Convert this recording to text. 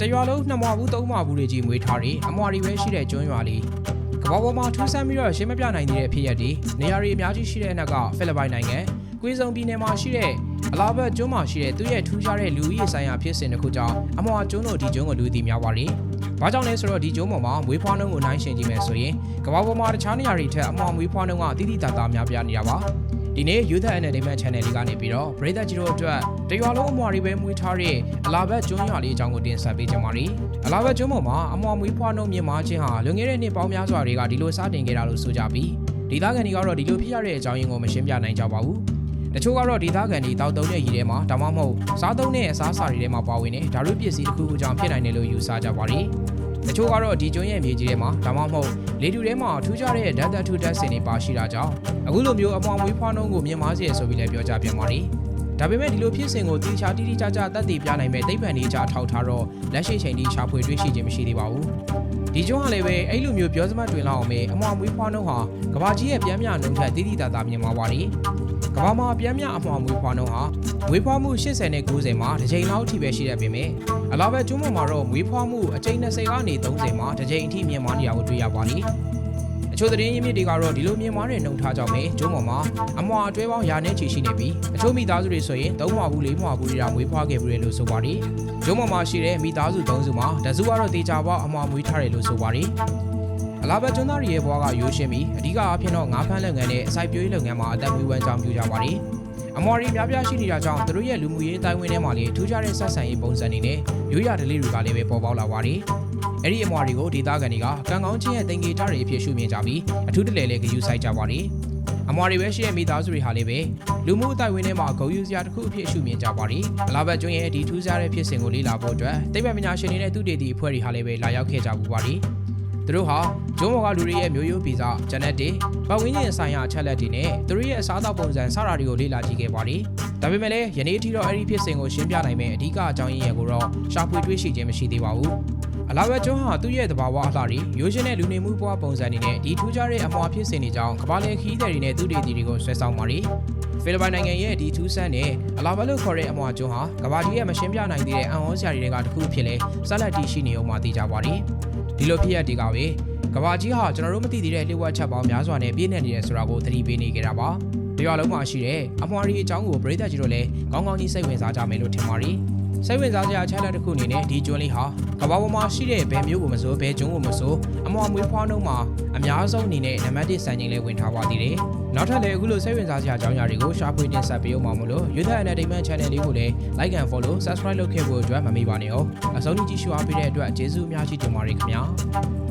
တရွာလုံးနှစ်မွာဘူးသုံးမွာဘူးတွေကြီးမွေးထားတယ်အမွာတွေပဲရှိတဲ့ကျွန်းရွာလေးကမ္ဘာပေါ်မှာထူးဆန်းပြီးတော့ရှင်းမပြနိုင်သေးတဲ့ဖြစ်ရပ်တွေနေရာတွေအများကြီးရှိတဲ့အနက်ကဖိလစ်ပိုင်နိုင်ငံကွေးစုံပြည်နယ်မှာရှိတဲ့အလာဘတ်ကျွန်းမှာရှိတဲ့သူ့ရဲ့ထူးခြားတဲ့လူဦးရေဆိုင်ရာဖြစ်စဉ်တစ်ခုကြောင့်အမွာကျွန်းတို့ဒီကျွန်းကိုလူသိများပါတယ်။ ဘာကြောင့်လဲဆိုတော့ဒီကျွန်းပေါ်မှာမွေးဖွားနှုန်းကိုနိုင်ရှင်ကြည့်မယ်ဆိုရင်ကမ္ဘာပေါ်မှာတခြားနေရာတွေထက်အမွာမွေးဖွားနှုန်းကတိတိတတ်တာများပြားနေတာပါ။ဒီနေ့ Youth Entertainment Channel လေးကနေပြီးတော့ပရိသတ်ကြီးတို့အတွက်တရွာလုံးအမွာတွေပဲမွေးထားတဲ့အလာဘတ်ကျွန်းရွာလေးအကြောင်းကိုတင်ဆက်ပေးကြပါမယ်။အလာဘတ်ကျွန်းပေါ်မှာအမွာမွေးဖွားနှုန်းမြင့်မားခြင်းဟာလွန်ခဲ့တဲ့နှစ်ပေါင်းများစွာတွေကဒီလိုစတင်ခဲ့တာလို့ဆိုကြပြီးဒေသခံတွေကတော့ဒီလိုဖြစ်ရတဲ့အကြောင်းရင်းကိုမရှင်းပြနိုင်ကြပါဘူး။ တချို့ကတော့ဒေသခံတွေတောက်တုံးတဲ့ရည်ထဲမှာဒါမှမဟုတ်စားသုံးတဲ့အစားအစာတွေထဲမှာပါဝင်တဲ့ဓာတ်ရုပ်ပစ္စည်းတစ်ခုအကြောင်းဖြစ်နိုင်တယ်လို့ယူဆကြပါတယ်။တချို့ကတော့ဒီကျွန်းရဲ့မြေကြီးထဲမှာဒါမှမဟုတ်လေတူထဲမှာထူးခြားတဲ့ဓာတ်သက်ထူဓာတ်စင်တွေပါရှိတာကြောင့်အခုလိုမျိုးအမောင်မွေးဖွားနှုန်းကိုမြင့်မားစေရဆိုပြီးလည်းပြောကြပြန်ပါတယ်။ဒါပေမဲ့ဒီလိုဖြစ်စဉ်ကိုတိကျတိတိကျကျတတ်သိပြနိုင်မဲ့သိပ္ပံရေးကြထောက်ထားတော့လက်ရှိချိန်ထိရှာဖွေတွေ့ရှိခြင်းမရှိသေးပါဘူး။ဒီကျွန်းကလည်းပဲအဲ့လိုမျိုးပြောစမတ်တွင်လောက်အောင်ပဲအမောင်မွေးဖွားနှုန်းဟာကဘာကြီးရဲ့ပြန်မြနှုန်းထက်တိတိတတ်တာမြင်မှာပါလေ။ ကဘာမှာပြန်မြအမောင်မွေးဖွားနှုန်းဟာမွေးဖွားမှု80နဲ့90မှာတစ်ချိန်လောက်အထိပဲရှိတတ်ပေမဲ့အလားပဲကျွန်းပေါ်မှာတော့မွေးဖွားမှုအချိန်20ကနေ30မှာတစ်ချိန်အထိမြင်မာနေတာကိုတွေ့ရပါလိမ့်။အချို့သတင်းရင်းမြစ်တွေကတော့ဒီလိုမြင်မာတဲ့နှုံထားကြောင့်ပဲကျွန်းပေါ်မှာအမွာအတွဲပေါင်းရာနဲ့ချီရှိနေပြီးအချို့မိသားစုတွေဆိုရင်၃မွာဘူး၄မွာဘူးတွေတောင်မွေးဖွားခဲ့ပြီးတယ်လို့ဆိုပါတယ်။ကျွန်းပေါ်မှာရှိတဲ့မိသားစု၃စုမှာတစုကတော့တေချာပေါက်အမွာမွေးထားတယ်လို့ဆိုပါတယ်။ အလားပဲကျွန်းသားတွေရဲ့ဘဝကရိုးရှင်းပြီးအဓိကအဖြစ်တော့ငါးဖမ်းလုပ်ငန်းနဲ့အစိုက်ပျိုးရေးလုပ်ငန်းမှာအသက်မွေးဝမ်းကြောင်းပြုကြပါတယ်။အမော်ရီများပြားရှိနေတာကြောင့်သူတို့ရဲ့လူမှုရေးအတိုင်းအဝန်ထဲမှာလည်းထူးခြားတဲ့ဆက်ဆံရေးပုံစံတွေနဲ့ရိုးရာဓလေ့တွေကလည်းပဲပေါ်ပေါက်လာပါတယ်။အဲ့ဒီအမော်ရီကိုဒေသခံတွေကကံကောင်းခြင်းရဲ့တင်ကြေထားတွေအဖြစ်ရှုမြင်ကြပြီးအထူးတလဲလဲဂရုစိုက်ကြပါတယ်။အမော်ရီပဲရှိတဲ့မိသားစုတွေဟာလည်းပဲလူမှုအတိုင်းအဝန်ထဲမှာဂုဏ်ယူစရာတစ်ခုအဖြစ်ရှုမြင်ကြပါတယ်။အလားပဲကျွန်းရဲ့ဒီထူးခြားတဲ့ဖြစ်စဉ်ကိုလေ့လာဖို့အတွက်သိပ္ပံပညာရှင်တွေနဲ့သူတေတီအဖွဲ့တွေဟာလည်းပဲလာရောက်ခဲ့ကြပူပါတယ်။ သူတို့ဟာဂျုံမော်ကလူတွေရဲ့မျိုးရိုးဗီဇဂျန်နက်တွေပတ်ဝန်းကျင်ဆိုင်ရာအချက်လက်တွေနဲ့သူတို့ရဲ့အစားအသောက်ပုံစံစတာတွေကိုလေ့လာကြည့်ခဲ့ပါတယ်။ဒါပေမဲ့လည်းယနေ့အထိတော့အဲ့ဒီဖြစ်စဉ်ကိုရှင်းပြနိုင်မယ့်အဓိကအကြောင်းရင်းရဲ့ကိုတော့ရှာဖွေတွေ့ရှိခြင်းမရှိသေးပါဘူး။အလားပဲကျွန်းဟာသူ့ရဲ့သဘာဝအလှတွေရိုးရှင်းတဲ့လူနေမှုဘဝပုံစံတွေနဲ့ဒီထူးခြားတဲ့အမွာဖြစ်စဉ်တွေကြောင့်ကမ္ဘာလယ်ခီးသည်တွေနဲ့သူတေတီတွေကိုဆွဲဆောင်ပါတယ်။ဖိလစ်ပိုင်နိုင်ငံရဲ့ဒီထူးဆန်းတဲ့အလာဘလို့ခေါ်တဲ့အမွာကျွန်းဟာကမ္ဘာကြီးရဲ့မရှင်းပြနိုင်သေးတဲ့အံ့ဩစရာတွေကတစ်ခုဖြစ်လဲဆက်လက်တည်ရှိနေအောင်မှသိကြပါတယ်။ ဒီလိုဖြစ်ရတွေကပဲကဘာကြီးဟာကျွန်တော်တို့မသိသေးတဲ့လျှို့ဝှက်ချက်ပေါင်းများစွာနဲ့ပြည့်နေနေတယ်ဆိုတာကိုသတိပေးနေကြတာပါ။တရွာလုံးမှာရှိတဲ့အမွှာရီအကြောင်းကိုပြည်သက်ကြီးတို့လည်းကောင်းကောင်းကြီးစိတ်ဝင်စားကြမယ်လို့ထင်ပါတယ်။ စိတ်ဝင်စားစရာအချက်အလက်တစ်ခုအနေနဲ့ဒီကျွန်းလေးဟာကဘာပေါ်မှာရှိတဲ့ဘယ်မျိုးကိုမဆိုဘယ်ကျွန်းကိုမဆိုအမွှာမွေးဖွားနှုန်းမှာအများဆုံးအနေနဲ့နံပါတ်1စံချိန်လေးဝင်ထားပါသေးတယ်။နောက်ထပ်လည်းအခုလိုစိတ်ဝင်စားစရာအကြောင်းအရာတွေကိုရှာဖွေတင်ဆက်ပေးအောင်ပါမလို့ Youth Entertainment Channel လေးကိုလည်း Like and Follow Subscribe လုပ်ခဲ့ဖို့အတွက်မမေ့ပါနဲ့အောင်။အဆုံးထိကြည့်ရှုအားပေးတဲ့အတွက်ကျေးဇူးအများကြီးတင်ပါတယ်ခင်ဗျာ။